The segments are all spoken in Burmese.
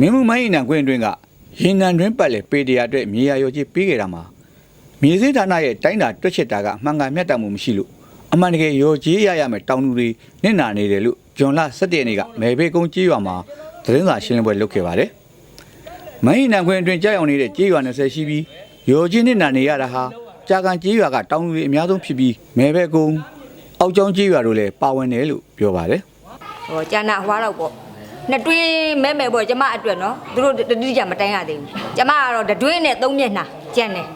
မင်းမှုမိုင်းအင်နံကွင်းအတွင်းကရင်နံတွင်းပတ်လေပေတရာအတွက်မြေယာရော်ကြီးပေးခဲ့တာမှာမြေစင်းဌာနရဲ့တိုင်းတာတွက်ချက်တာကအမှန်ကန်မြတ်တမှုမရှိလို့အမှန်တကယ်ရော်ကြီးရရမယ်တောင်သူတွေနစ်နာနေတယ်လို့ဂျွန်လ17ရက်နေ့ကမဲဘေကုန်းကြီးရွာမှာသတင်းစာရှင်းလင်းပွဲလုပ်ခဲ့ပါတယ်။မိုင်းအင်နံကွင်းအတွင်းကြောက်ရွံနေတဲ့ကြီးရွာ20ရှိပြီးရော်ကြီးနစ်နာနေရတာဟာကြာကန်ကြီးရွာကတောင်သူတွေအများဆုံးဖြစ်ပြီးမဲဘေကုန်းအောက်ကျောင်းကြီးရွာတို့လည်းပါဝင်တယ်လို့ပြောပါတယ်။ဟောကျန်တာဟွာတော့ပေါ့ နှစ်တွင်းမဲမဲပေါ့ကျမအတွက်နော်သူတို့တတိကြမတိုင်းရသေးဘူးကျမကတော့တတွင်းနဲ့သုံးမျက်နှာကျန်တယ်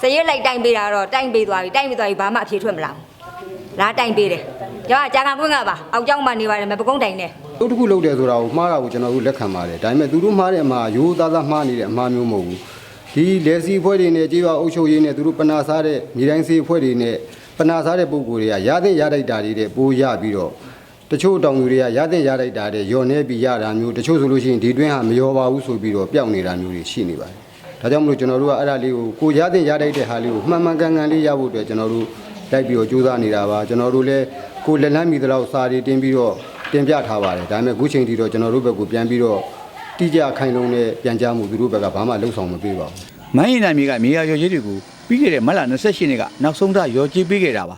စရဲလိုက်တိုင်းပေးတာတော့တိုင်းပေးသွားပြီတိုင်းပေးသွားပြီဘာမှအဖြေထွက်မလာဘူးလားတိုင်းပေးတယ်ကျမကြာခံခွင့်ကပါအောက်ကျောင်းမှနေပါတယ်မပကုန်းတိုင်နဲ့တို့တစ်ခုလုပ်တယ်ဆိုတာကိုမှားတာကိုကျွန်တော်တို့လက်ခံပါတယ်ဒါပေမဲ့သူတို့မှားတဲ့အမှားရိုးသားသားမှားနေတဲ့အမှားမျိုးမဟုတ်ဘူးဒီလက်စီအဖွဲ့တွေနဲ့ကြေးရွာအုပ်ချုပ်ရေးနဲ့သူတို့ပနာစားတဲ့မြေတိုင်းစီအဖွဲ့တွေနဲ့ပနာစားတဲ့ပုံကိုယ်တွေကရတဲ့ရတိုက်တာတွေတဲ့ပိုးရပြီးတော့ တချို့တောင်သူတွေကရတဲ့ရတိုက်တာတဲ့ယော်နေပြီးရတာမျိုးတချို့ဆိုလို့ရှိရင်ဒီတွင်းဟာမယောပါဘူးဆိုပြီးတော့ပျောက်နေတာမျိုးတွေရှိနေပါတယ်ဒါကြောင့်မလို့ကျွန်တော်တို့ကအဲ့ဒါလေးကိုကိုရတဲ့ရတိုက်တဲ့ဟာလေးကိုမှန်မှန်ကန်ကန်လေးရဖို့အတွက်ကျွန်တော်တို့လိုက်ပြီးတော့ကြိုးစားနေတာပါကျွန်တော်တို့လည်းကိုလက်လန်းမိသလောက်စာတွေတင်ပြီးတော့တင်ပြထားပါတယ်ဒါပေမဲ့အခုချိန်ထိတော့ကျွန်တော်တို့ဘက်ကပြန်ပြီးတော့တိကျခိုင်လုံတဲ့ပြန်ကြားမှုသူတို့ဘက်ကဘာမှလှုပ်ဆောင်မပေးပါဘူးမိုင်းရင်နိုင်မြေကမြေယာရော်ကြီးတွေကိုပြီးခဲ့တဲ့မတ်လ28ရက်နေ့ကနောက်ဆုံးထားရော်ကြီးပေးခဲ့တာပါ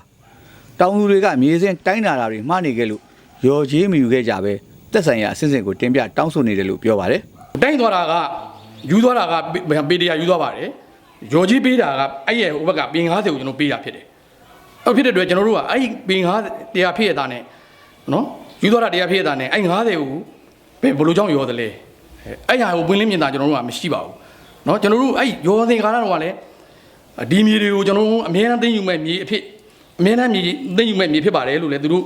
တောင်သူတွေကမြေစင်းတိုင်းတာတာတွေမှားနေခဲ့လို့ ရော်ကြီးမယူခဲ့ကြပဲတက်ဆိုင်ရာအစစ်စစ်ကိုတင်ပြတောင်းဆိုနေတယ်လို့ပြောပါတယ်တိုင်းသွားတာကယူသွားတာကပေပေတရာယူသွားပါတယ်ရော်ကြီးပေးတာကအဲ့ရဲ့ဟိုဘက်ကပင်90ကိုကျွန်တော်ပေးတာဖြစ်တယ်အဲ့ဖြစ်တဲ့အတွက်ကျွန်တော်တို့ကအဲ့ဒီပင်90တရားဖြစ်ရတာနဲ့နော်ယူသွားတာတရားဖြစ်ရတာနဲ့အဲ့90ကိုဘယ်ဘလို့ကြောင့်ရော်တယ်လဲအဲ့ဟာကိုပွင့်လင်းမြင်တာကျွန်တော်တို့ကမရှိပါဘူးနော်ကျွန်တော်တို့အဲ့ရော်သင်္ကာရတော့ကလည်းဒီမြေတွေကိုကျွန်တော်တို့အများအားသိမ်းယူမဲ့မြေအဖြစ်အများအားမြေသိမ်းယူမဲ့မြေဖြစ်ပါတယ်လို့လည်းသူတို့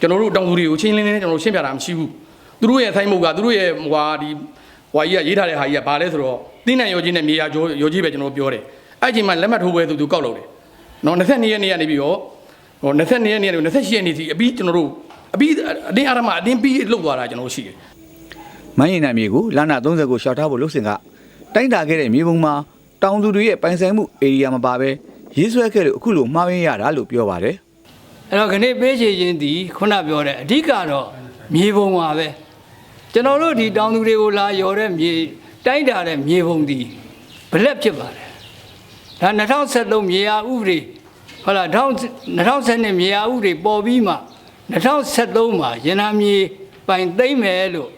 ကျွန်တော်တို့တောင်သူတွေကိုချင်းလင်းလင်းကျွန်တော်တို့ရှင်းပြတာမရှိဘူးသူတို့ရဲ့ဆိုင်မုတ်ကသူတို့ရဲ့ဟွာဒီဟွာကြီးကရေးထားတဲ့ဟာကြီးကဘာလဲဆိုတော့တင်းနံရောကြီးနဲ့မြေယာကြောရောကြီးပဲကျွန်တော်ပြောတယ်အဲ့ချိန်မှာလက်မှတ်ထိုးပွဲသူသူကောက်လို့တယ်နော်22ရက်နေ့ကနေပြီးတော့ဟို22ရက်နေ့ကနေ28ရက်နေ့စီအပြီးကျွန်တော်တို့အပြီးအတင်းအရမအတင်းပြီးလှုပ်သွားတာကျွန်တော်တို့ရှိတယ်မိုင်းရင်နိုင်မြေကိုလာနာ30ကိုရှောက်ထားဖို့လုပ်စဉ်ကတိုင်းတာခဲ့တဲ့မြေပုံမှာတောင်သူတွေရဲ့ပိုင်ဆိုင်မှုဧရိယာမပါပဲရေးဆွဲခဲ့လို့အခုလိုမှားရင်းရတာလို့ပြောပါတယ် အဲ့တော့ခဏပေးချေခြင်းဒီခုနပြောတဲ့အဓိကတော့မြေပုံပါပဲကျွန်တော်တို့ဒီတောင်သူတွေကိုလာရော်တဲ့မြေတိုင်းတာတဲ့မြေပုံဒီဘလက်ဖြစ်ပါတယ်ဒါ2013မြေယာဥပဒေဟုတ်လား2012မြေယာဥပဒေပေါ်ပြီးမှ2013မှာရန်နာမြေပိုင်သိမ့်မယ်လို့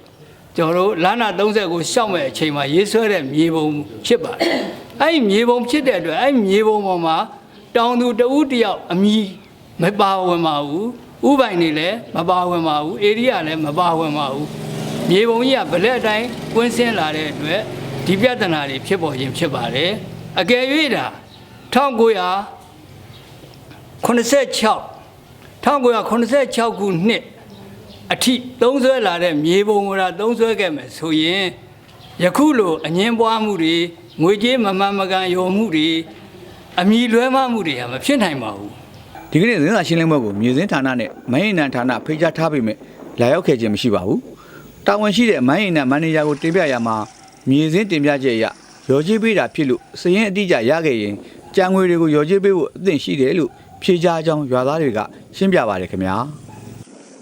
ကျွန်တော်တို့လာနာ30ကိုရှောက်မဲ့အချိန်မှာရေးဆွဲတဲ့မြေပုံဖြစ်ပါတယ်အဲ့ဒီမြေပုံဖြစ်တဲ့အတွက်အဲ့ဒီမြေပုံပေါ်မှာတောင်သူတဦးတယောက်အမိ မပါဝင်ပါဘူးဥပိုင်နေလည်းမပါဝင်ပါဘူးဧရိယာလည်းမပါဝင်ပါဘူးမြေပုံကြီးကဗလက်အတိုင်းကွင်းဆင်းလာတဲ့အတွက်ဒီပြဿနာတွေဖြစ်ပေါ်ခြင်းဖြစ်ပါတယ်အကယ်၍ဒါ1986 1986ခုနှစ်အထိသုံးဆွဲလာတဲ့မြေပုံကရာသုံးဆွဲခဲ့မယ်ဆိုရင်ယခုလိုအငင်းပွားမှုတွေငွေကြေးမမှန်မကန်ယုံမှုတွေအမိလွဲမမှုတွေဟာမဖြစ်နိုင်ပါဘူး ဒီကနေ့သတင်းစာရှင်းလင်းပွဲကိုမြေစင်းဌာနနဲ့မိုင်းရင်နံဌာနဖိတ်ကြားထားပေမဲ့လာရောက်ခဲ့ခြင်းမရှိပါဘူးတာဝန်ရှိတဲ့မိုင်းရင်နံမန်နေဂျာကိုတင်ပြရမှာမြေစင်းတင်ပြချက်အရရော်ကြီးပေးတာဖြစ်လို့စရင်အတိအကျရခဲ့ရင်ကြံငွေတွေကိုရော်ကြီးပေးဖို့အသင့်ရှိတယ်လို့ဖြေကြားကြောင်းရွာသားတွေကရှင်းပြပါတယ်ခင်ဗျာ